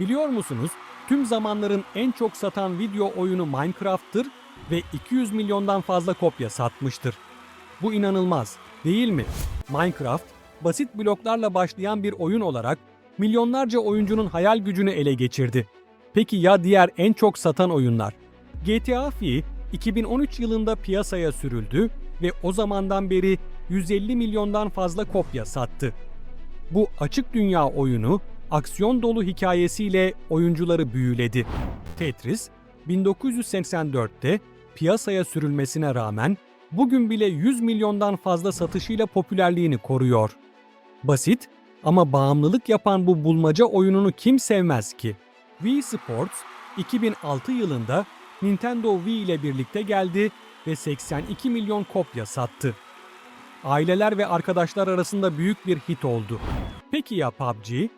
Biliyor musunuz? Tüm zamanların en çok satan video oyunu Minecraft'tır ve 200 milyondan fazla kopya satmıştır. Bu inanılmaz, değil mi? Minecraft, basit bloklarla başlayan bir oyun olarak milyonlarca oyuncunun hayal gücünü ele geçirdi. Peki ya diğer en çok satan oyunlar? GTA V 2013 yılında piyasaya sürüldü ve o zamandan beri 150 milyondan fazla kopya sattı. Bu açık dünya oyunu aksiyon dolu hikayesiyle oyuncuları büyüledi. Tetris 1984'te piyasaya sürülmesine rağmen bugün bile 100 milyondan fazla satışıyla popülerliğini koruyor. Basit ama bağımlılık yapan bu bulmaca oyununu kim sevmez ki? Wii Sports 2006 yılında Nintendo Wii ile birlikte geldi ve 82 milyon kopya sattı. Aileler ve arkadaşlar arasında büyük bir hit oldu. Peki ya PUBG?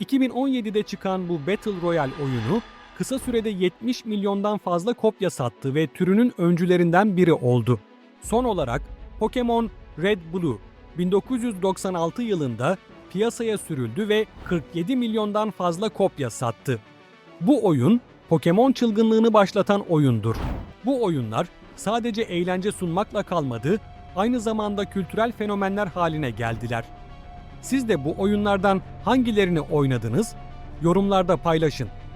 2017'de çıkan bu Battle Royale oyunu kısa sürede 70 milyondan fazla kopya sattı ve türünün öncülerinden biri oldu. Son olarak Pokemon Red Blue 1996 yılında piyasaya sürüldü ve 47 milyondan fazla kopya sattı. Bu oyun Pokemon çılgınlığını başlatan oyundur. Bu oyunlar sadece eğlence sunmakla kalmadı, aynı zamanda kültürel fenomenler haline geldiler. Siz de bu oyunlardan hangilerini oynadınız? Yorumlarda paylaşın.